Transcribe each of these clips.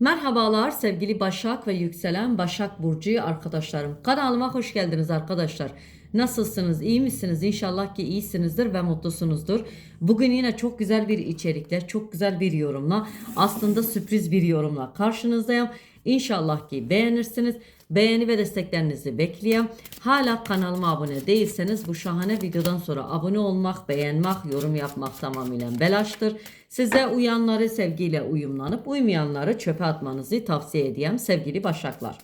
Merhabalar sevgili Başak ve yükselen Başak Burcu arkadaşlarım. Kanalıma hoş geldiniz arkadaşlar. Nasılsınız? İyi misiniz? İnşallah ki iyisinizdir ve mutlusunuzdur. Bugün yine çok güzel bir içerikle, çok güzel bir yorumla, aslında sürpriz bir yorumla karşınızdayım. İnşallah ki beğenirsiniz. Beğeni ve desteklerinizi bekliyorum. Hala kanalıma abone değilseniz bu şahane videodan sonra abone olmak, beğenmek, yorum yapmak tamamıyla belaştır. Size uyanları sevgiyle uyumlanıp uymayanları çöpe atmanızı tavsiye edeyim sevgili başaklar.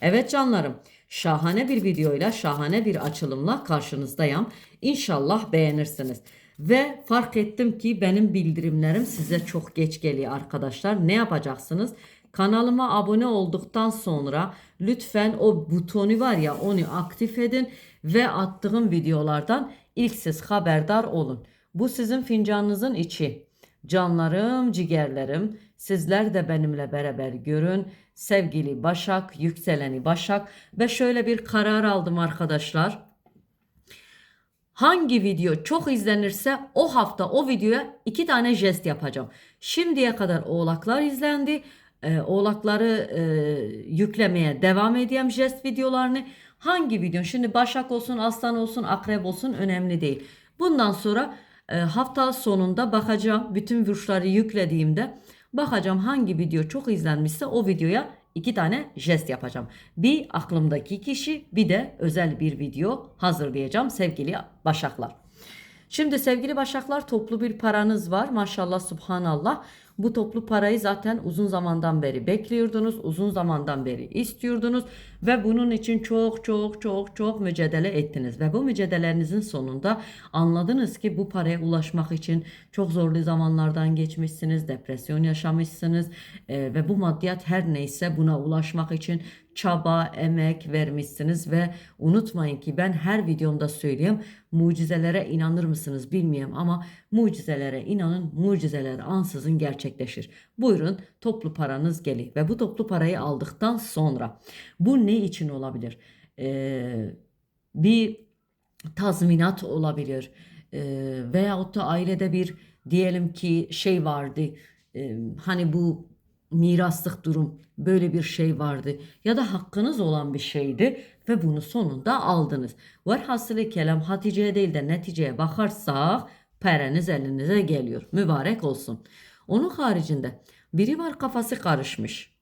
Evet canlarım şahane bir videoyla şahane bir açılımla karşınızdayım. İnşallah beğenirsiniz. Ve fark ettim ki benim bildirimlerim size çok geç geliyor arkadaşlar. Ne yapacaksınız? Kanalıma abone olduktan sonra lütfen o butonu var ya onu aktif edin ve attığım videolardan ilk siz haberdar olun. Bu sizin fincanınızın içi. Canlarım, ciğerlerim, sizler de benimle beraber görün. Sevgili Başak, yükseleni Başak ve şöyle bir karar aldım arkadaşlar. Hangi video çok izlenirse o hafta o videoya iki tane jest yapacağım. Şimdiye kadar oğlaklar izlendi. Ee, oğlakları e, yüklemeye devam edeyim jest videolarını. Hangi video? Şimdi Başak olsun, Aslan olsun, Akrep olsun önemli değil. Bundan sonra e, hafta sonunda bakacağım. Bütün burçları yüklediğimde bakacağım hangi video çok izlenmişse o videoya iki tane jest yapacağım. Bir aklımdaki kişi bir de özel bir video hazırlayacağım sevgili Başaklar. Şimdi sevgili Başaklar toplu bir paranız var. Maşallah subhanallah. Bu toplu parayı zaten uzun zamandan beri bekliyordunuz. Uzun zamandan beri istiyordunuz. Ve bunun için çok çok çok çok mücadele ettiniz. Ve bu mücadelelerinizin sonunda anladınız ki bu paraya ulaşmak için çok zorlu zamanlardan geçmişsiniz. Depresyon yaşamışsınız. Ee, ve bu maddiyat her neyse buna ulaşmak için çaba, emek vermişsiniz ve unutmayın ki ben her videomda söyleyeyim mucizelere inanır mısınız bilmiyorum ama mucizelere inanın mucizeler ansızın gerçekleşir. Buyurun toplu paranız geliyor ve bu toplu parayı aldıktan sonra bu ne için olabilir? Ee, bir tazminat olabilir ee, veyahut da ailede bir diyelim ki şey vardı Ee, hani bu miraslık durum böyle bir şey vardı ya da hakkınız olan bir şeydi ve bunu sonunda aldınız. Velhasılı kelam Hatice'ye değil de neticeye bakarsak paranız elinize geliyor. Mübarek olsun. Onun haricinde biri var kafası karışmış.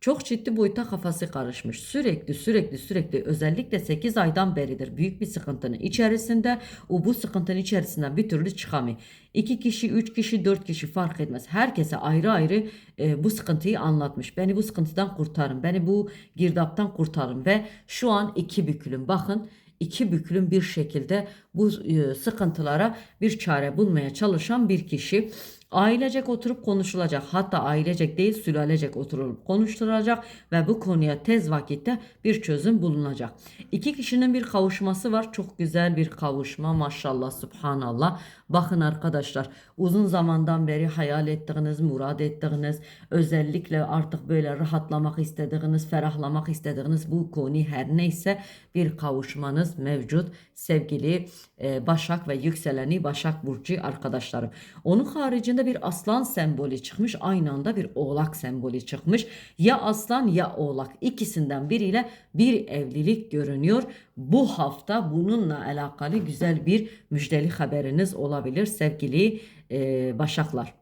Çok ciddi boyuta kafası karışmış. Sürekli sürekli sürekli özellikle 8 aydan beridir büyük bir sıkıntının içerisinde. O bu sıkıntının içerisinden bir türlü çıkamıyor. 2 kişi, 3 kişi, 4 kişi fark etmez. Herkese ayrı ayrı e, bu sıkıntıyı anlatmış. Beni bu sıkıntıdan kurtarın. Beni bu girdaptan kurtarın. Ve şu an iki bükülüm. Bakın iki büklüm bir şekilde bu e, sıkıntılara bir çare bulmaya çalışan bir kişi. Ailecek oturup konuşulacak. Hatta ailecek değil sülalecek oturup konuşturulacak ve bu konuya tez vakitte bir çözüm bulunacak. İki kişinin bir kavuşması var. Çok güzel bir kavuşma maşallah subhanallah. Bakın arkadaşlar uzun zamandan beri hayal ettiğiniz, murad ettiğiniz, özellikle artık böyle rahatlamak istediğiniz, ferahlamak istediğiniz bu konu her neyse bir kavuşmanız mevcut sevgili e, Başak ve yükseleni Başak Burcu arkadaşlarım. Onun haricinde bir aslan sembolü çıkmış. Aynı anda bir oğlak sembolü çıkmış. Ya aslan ya oğlak ikisinden biriyle bir evlilik görünüyor. Bu hafta bununla alakalı güzel bir müjdeli haberiniz olabilir sevgili e, Başaklar.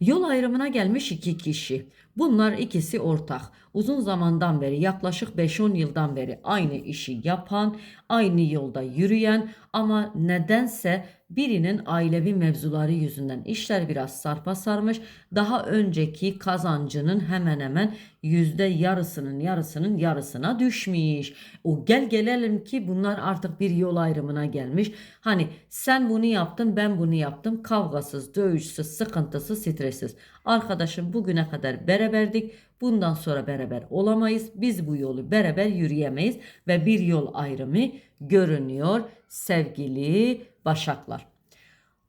Yol ayrımına gelmiş iki kişi. Bunlar ikisi ortak. Uzun zamandan beri yaklaşık 5-10 yıldan beri aynı işi yapan, aynı yolda yürüyen ama nedense birinin ailevi mevzuları yüzünden işler biraz sarpa sarmış. Daha önceki kazancının hemen hemen yüzde yarısının yarısının yarısına düşmüş. O gel gelelim ki bunlar artık bir yol ayrımına gelmiş. Hani sen bunu yaptın ben bunu yaptım kavgasız, dövüşsüz, sıkıntısız, stressiz. Arkadaşım bugüne kadar beraberdik. Bundan sonra beraber olamayız. Biz bu yolu beraber yürüyemeyiz ve bir yol ayrımı görünüyor sevgili Başaklar.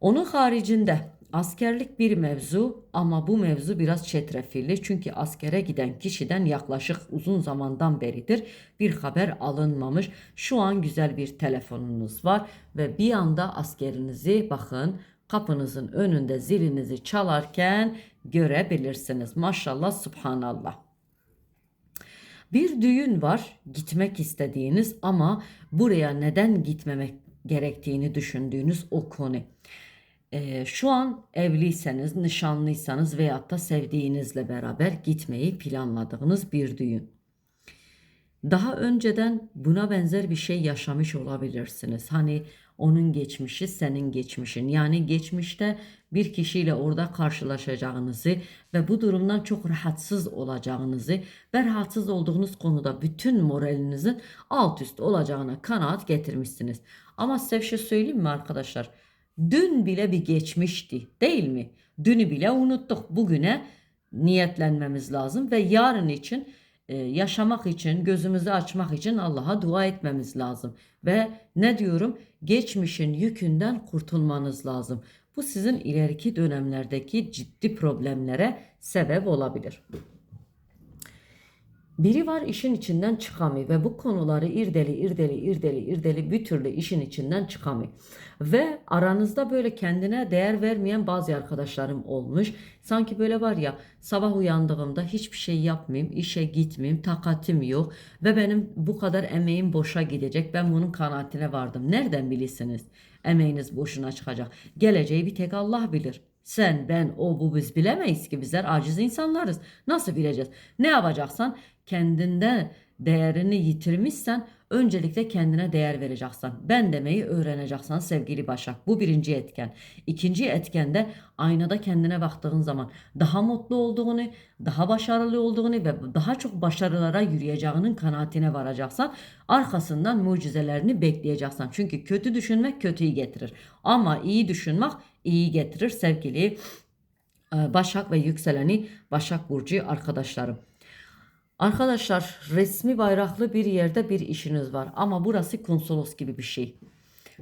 Onun haricinde askerlik bir mevzu ama bu mevzu biraz çetrefilli. Çünkü askere giden kişiden yaklaşık uzun zamandan beridir bir haber alınmamış. Şu an güzel bir telefonunuz var ve bir anda askerinizi bakın kapınızın önünde zilinizi çalarken görebilirsiniz. Maşallah subhanallah. Bir düğün var, gitmek istediğiniz ama buraya neden gitmemek gerektiğini düşündüğünüz o konu. Ee, şu an evliyseniz, nişanlıysanız veyahut da sevdiğinizle beraber gitmeyi planladığınız bir düğün. Daha önceden buna benzer bir şey yaşamış olabilirsiniz. Hani onun geçmişi senin geçmişin. Yani geçmişte bir kişiyle orada karşılaşacağınızı ve bu durumdan çok rahatsız olacağınızı ve rahatsız olduğunuz konuda bütün moralinizin alt üst olacağına kanaat getirmişsiniz. Ama size bir şey söyleyeyim mi arkadaşlar? Dün bile bir geçmişti değil mi? Dünü bile unuttuk. Bugüne niyetlenmemiz lazım ve yarın için e, yaşamak için, gözümüzü açmak için Allah'a dua etmemiz lazım. Ve ne diyorum? Geçmişin yükünden kurtulmanız lazım. Bu sizin ileriki dönemlerdeki ciddi problemlere sebep olabilir. Biri var işin içinden çıkamıyor ve bu konuları irdeli irdeli irdeli irdeli bir türlü işin içinden çıkamıyor. Ve aranızda böyle kendine değer vermeyen bazı arkadaşlarım olmuş. Sanki böyle var ya sabah uyandığımda hiçbir şey yapmayayım, işe gitmeyeyim, takatim yok ve benim bu kadar emeğim boşa gidecek. Ben bunun kanaatine vardım. Nereden bilirsiniz? Emeğiniz boşuna çıkacak. Geleceği bir tek Allah bilir. Sen, ben, o, bu biz bilemeyiz ki bizler aciz insanlarız. Nasıl bileceğiz? Ne yapacaksan kendinde değerini yitirmişsen öncelikle kendine değer vereceksin. Ben demeyi öğreneceksin sevgili Başak. Bu birinci etken. İkinci etken de aynada kendine baktığın zaman daha mutlu olduğunu, daha başarılı olduğunu ve daha çok başarılara yürüyeceğinin kanaatine varacaksan arkasından mucizelerini bekleyeceksin. Çünkü kötü düşünmek kötüyü getirir. Ama iyi düşünmek iyi getirir sevgili e, Başak ve yükseleni Başak Burcu arkadaşlarım. Arkadaşlar resmi bayraklı bir yerde bir işiniz var ama burası konsolos gibi bir şey.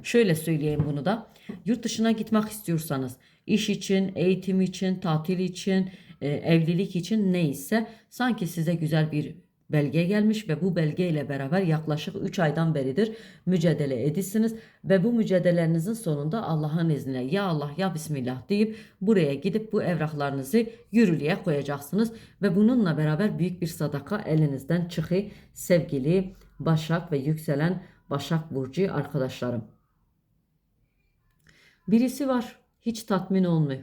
Şöyle söyleyeyim bunu da. Yurt dışına gitmek istiyorsanız iş için, eğitim için, tatil için, e, evlilik için neyse sanki size güzel bir belge gelmiş ve bu belgeyle beraber yaklaşık 3 aydan beridir mücadele edisiniz ve bu mücadelelerinizin sonunda Allah'ın izniyle ya Allah ya Bismillah deyip buraya gidip bu evraklarınızı yürürlüğe koyacaksınız ve bununla beraber büyük bir sadaka elinizden çıkı sevgili Başak ve yükselen Başak Burcu arkadaşlarım. Birisi var hiç tatmin olmuyor.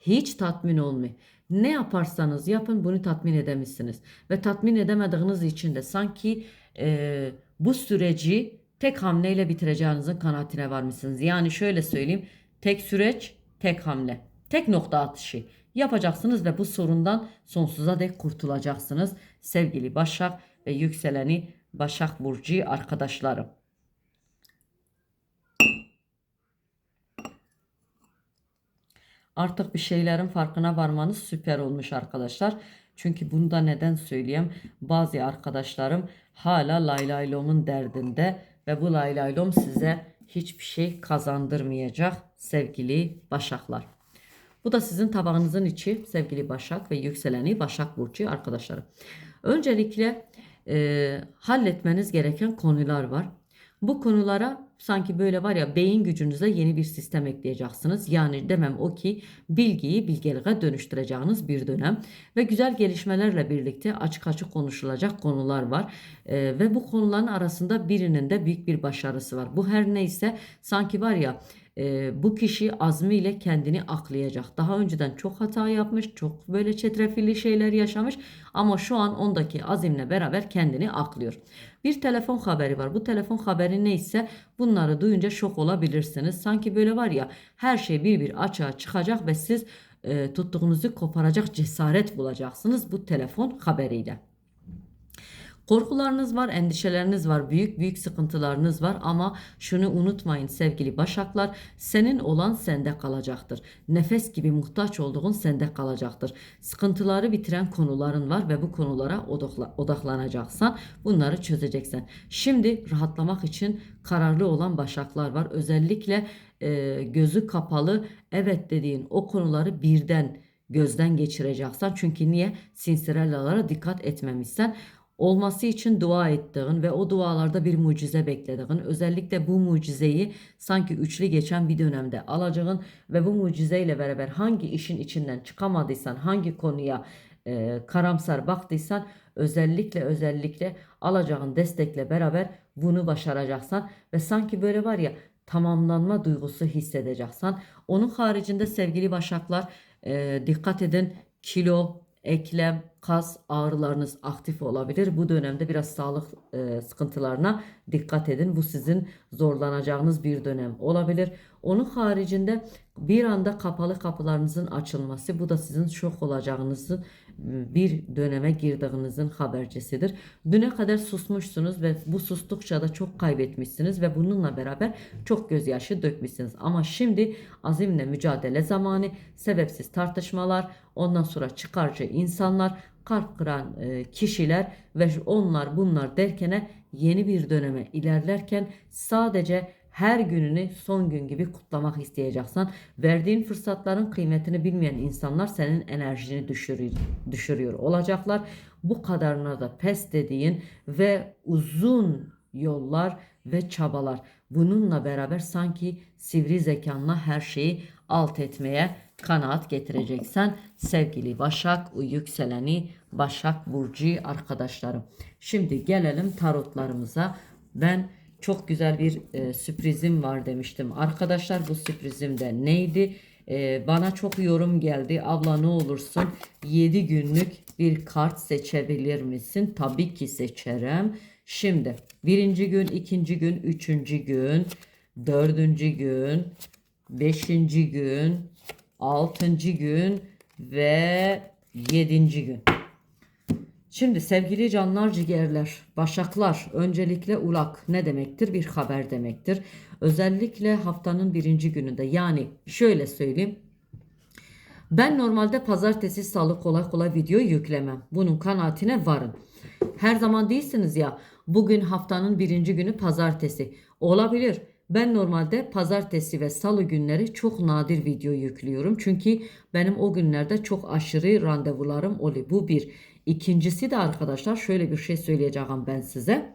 Hiç tatmin olmuyor. Ne yaparsanız yapın bunu tatmin edemişsiniz. Ve tatmin edemediğiniz için de sanki e, bu süreci tek hamleyle bitireceğinizin kanaatine varmışsınız. Yani şöyle söyleyeyim. Tek süreç, tek hamle. Tek nokta atışı yapacaksınız ve bu sorundan sonsuza dek kurtulacaksınız. Sevgili Başak ve yükseleni Başak Burcu arkadaşlarım. Artık bir şeylerin farkına varmanız süper olmuş arkadaşlar. Çünkü bunu da neden söyleyeyim? Bazı arkadaşlarım hala laylaylom'un derdinde ve bu laylaylom size hiçbir şey kazandırmayacak sevgili başaklar. Bu da sizin tabağınızın içi sevgili başak ve yükseleni başak burcu arkadaşlarım. Öncelikle e, halletmeniz gereken konular var. Bu konulara sanki böyle var ya beyin gücünüze yeni bir sistem ekleyeceksiniz. Yani demem o ki bilgiyi bilgeliğe dönüştüreceğiniz bir dönem ve güzel gelişmelerle birlikte açık açık konuşulacak konular var. Ee, ve bu konuların arasında birinin de büyük bir başarısı var. Bu her neyse sanki var ya e, bu kişi azmiyle kendini aklayacak. Daha önceden çok hata yapmış, çok böyle çetrefilli şeyler yaşamış ama şu an ondaki azimle beraber kendini aklıyor. Bir telefon haberi var. Bu telefon haberi neyse bunları duyunca şok olabilirsiniz. Sanki böyle var ya her şey bir bir açığa çıkacak ve siz e, tuttuğunuzu koparacak cesaret bulacaksınız bu telefon haberiyle. Korkularınız var, endişeleriniz var, büyük büyük sıkıntılarınız var ama şunu unutmayın sevgili başaklar, senin olan sende kalacaktır. Nefes gibi muhtaç olduğun sende kalacaktır. Sıkıntıları bitiren konuların var ve bu konulara odakla, odaklanacaksan bunları çözeceksin. Şimdi rahatlamak için kararlı olan başaklar var. Özellikle e, gözü kapalı evet dediğin o konuları birden gözden geçireceksen. Çünkü niye? Sinsirellalara dikkat etmemişsen olması için dua ettiğin ve o dualarda bir mucize beklediğin, özellikle bu mucizeyi sanki üçlü geçen bir dönemde alacağın ve bu mucizeyle beraber hangi işin içinden çıkamadıysan, hangi konuya e, karamsar baktıysan özellikle özellikle alacağın destekle beraber bunu başaracaksan ve sanki böyle var ya tamamlanma duygusu hissedeceksin. Onun haricinde sevgili başaklar e, dikkat edin kilo, eklem, kas ağrılarınız aktif olabilir. Bu dönemde biraz sağlık e, sıkıntılarına dikkat edin. Bu sizin zorlanacağınız bir dönem olabilir. Onun haricinde bir anda kapalı kapılarınızın açılması bu da sizin şok olacağınızın bir döneme girdiğinizin habercisidir. Düne kadar susmuşsunuz ve bu sustukça da çok kaybetmişsiniz ve bununla beraber çok gözyaşı dökmüşsünüz. Ama şimdi azimle mücadele zamanı, sebepsiz tartışmalar, ondan sonra çıkarcı insanlar, kalp kıran e, kişiler ve onlar bunlar derkene yeni bir döneme ilerlerken sadece her gününü son gün gibi kutlamak isteyeceksen verdiğin fırsatların kıymetini bilmeyen insanlar senin enerjini düşürüyor, düşürüyor olacaklar. Bu kadarına da pes dediğin ve uzun yollar ve çabalar. Bununla beraber sanki sivri zekanla her şeyi alt etmeye kanaat getireceksen sevgili Başak yükseleni Başak Burcu arkadaşlarım. Şimdi gelelim tarotlarımıza. Ben çok güzel bir e, sürprizim var demiştim. Arkadaşlar bu sürprizim de neydi? E, bana çok yorum geldi. Abla ne olursun 7 günlük bir kart seçebilir misin? Tabii ki seçerim. Şimdi birinci gün, ikinci gün, üçüncü gün, dördüncü gün, beşinci gün, altıncı gün ve yedinci gün. Şimdi sevgili canlar ciğerler, başaklar, öncelikle ulak ne demektir? Bir haber demektir. Özellikle haftanın birinci gününde yani şöyle söyleyeyim. Ben normalde pazartesi salı kolay kolay video yüklemem. Bunun kanaatine varın. Her zaman değilsiniz ya bugün haftanın birinci günü pazartesi. Olabilir. Ben normalde pazartesi ve salı günleri çok nadir video yüklüyorum. Çünkü benim o günlerde çok aşırı randevularım oluyor. Bu bir. İkincisi de arkadaşlar şöyle bir şey söyleyeceğim ben size.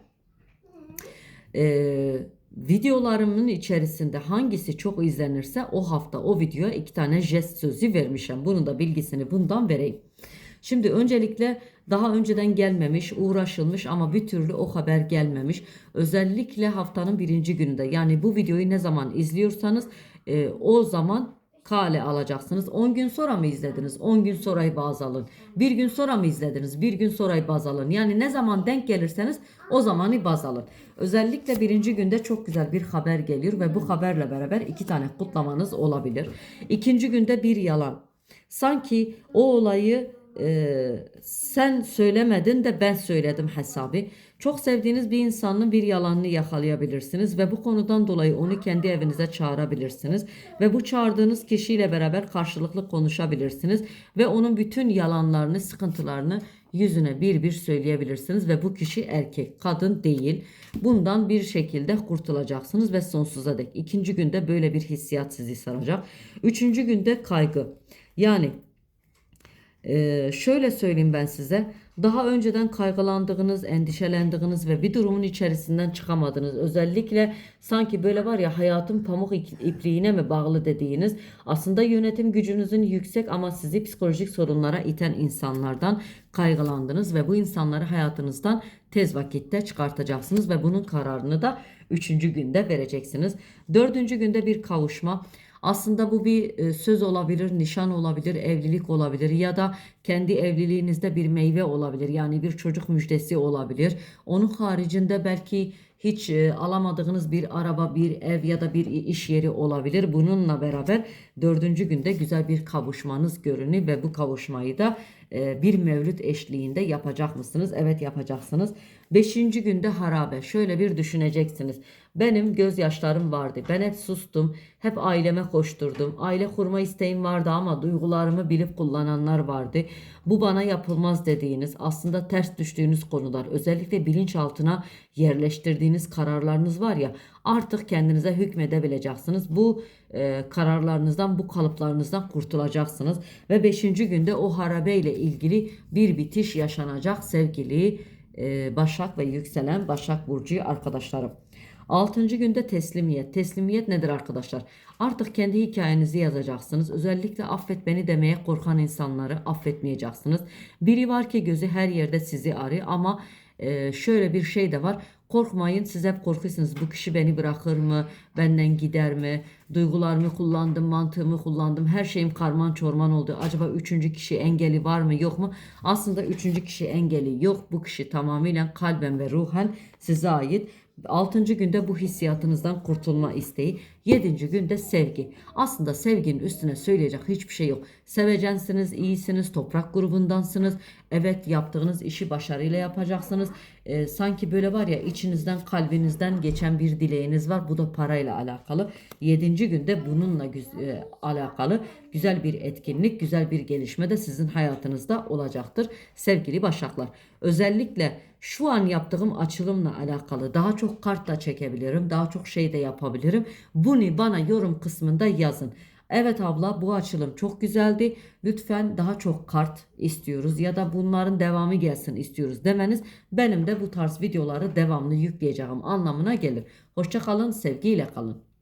Ee, videolarımın içerisinde hangisi çok izlenirse o hafta o videoya iki tane jest sözü vermişim. Bunun da bilgisini bundan vereyim. Şimdi öncelikle daha önceden gelmemiş, uğraşılmış ama bir türlü o haber gelmemiş. Özellikle haftanın birinci gününde yani bu videoyu ne zaman izliyorsanız e, o zaman kale alacaksınız. 10 gün sonra mı izlediniz? 10 gün sonrayı baz alın. Bir gün sonra mı izlediniz? Bir gün sonrayı baz alın. Yani ne zaman denk gelirseniz o zamanı baz alın. Özellikle birinci günde çok güzel bir haber geliyor ve bu haberle beraber iki tane kutlamanız olabilir. İkinci günde bir yalan. Sanki o olayı e, sen söylemedin de ben söyledim hesabı. Çok sevdiğiniz bir insanın bir yalanını yakalayabilirsiniz ve bu konudan dolayı onu kendi evinize çağırabilirsiniz ve bu çağırdığınız kişiyle beraber karşılıklı konuşabilirsiniz ve onun bütün yalanlarını, sıkıntılarını yüzüne bir bir söyleyebilirsiniz ve bu kişi erkek, kadın değil. Bundan bir şekilde kurtulacaksınız ve sonsuza dek. İkinci günde böyle bir hissiyat sizi saracak. Üçüncü günde kaygı. Yani şöyle söyleyeyim ben size. Daha önceden kaygılandığınız, endişelendiğiniz ve bir durumun içerisinden çıkamadınız. Özellikle sanki böyle var ya hayatın pamuk ipliğine mi bağlı dediğiniz aslında yönetim gücünüzün yüksek ama sizi psikolojik sorunlara iten insanlardan kaygılandınız ve bu insanları hayatınızdan tez vakitte çıkartacaksınız ve bunun kararını da üçüncü günde vereceksiniz. Dördüncü günde bir kavuşma. Aslında bu bir e, söz olabilir, nişan olabilir, evlilik olabilir ya da kendi evliliğinizde bir meyve olabilir. Yani bir çocuk müjdesi olabilir. Onun haricinde belki hiç e, alamadığınız bir araba, bir ev ya da bir iş yeri olabilir. Bununla beraber dördüncü günde güzel bir kavuşmanız görünüyor ve bu kavuşmayı da e, bir mevlüt eşliğinde yapacak mısınız? Evet yapacaksınız. Beşinci günde harabe. Şöyle bir düşüneceksiniz. Benim gözyaşlarım vardı. Ben hep sustum. Hep aileme koşturdum. Aile kurma isteğim vardı ama duygularımı bilip kullananlar vardı. Bu bana yapılmaz dediğiniz, aslında ters düştüğünüz konular, özellikle bilinçaltına yerleştirdiğiniz kararlarınız var ya, artık kendinize hükmedebileceksiniz. Bu e, kararlarınızdan, bu kalıplarınızdan kurtulacaksınız ve 5. günde o harabe ile ilgili bir bitiş yaşanacak sevgili e, Başak ve yükselen Başak Burcu arkadaşlarım. Altıncı günde teslimiyet. Teslimiyet nedir arkadaşlar? Artık kendi hikayenizi yazacaksınız. Özellikle affet beni demeye korkan insanları affetmeyeceksiniz. Biri var ki gözü her yerde sizi arıyor ama e, şöyle bir şey de var. Korkmayın siz hep korkuyorsunuz. Bu kişi beni bırakır mı? Benden gider mi? Duygularımı kullandım, mantığımı kullandım. Her şeyim karman çorman oldu. Acaba üçüncü kişi engeli var mı yok mu? Aslında üçüncü kişi engeli yok. Bu kişi tamamıyla kalben ve ruhen size ait. Altıncı günde bu hissiyatınızdan kurtulma isteği. Yedinci günde sevgi. Aslında sevginin üstüne söyleyecek hiçbir şey yok. Sevecensiniz, iyisiniz, toprak grubundansınız. Evet yaptığınız işi başarıyla yapacaksınız. Ee, sanki böyle var ya içinizden kalbinizden geçen bir dileğiniz var. Bu da parayla alakalı. Yedinci günde bununla e, alakalı güzel bir etkinlik, güzel bir gelişme de sizin hayatınızda olacaktır. Sevgili Başaklar. Özellikle şu an yaptığım açılımla alakalı daha çok kart da çekebilirim. Daha çok şey de yapabilirim. Bunu bana yorum kısmında yazın. Evet abla bu açılım çok güzeldi. Lütfen daha çok kart istiyoruz ya da bunların devamı gelsin istiyoruz demeniz benim de bu tarz videoları devamlı yükleyeceğim anlamına gelir. Hoşça kalın, sevgiyle kalın.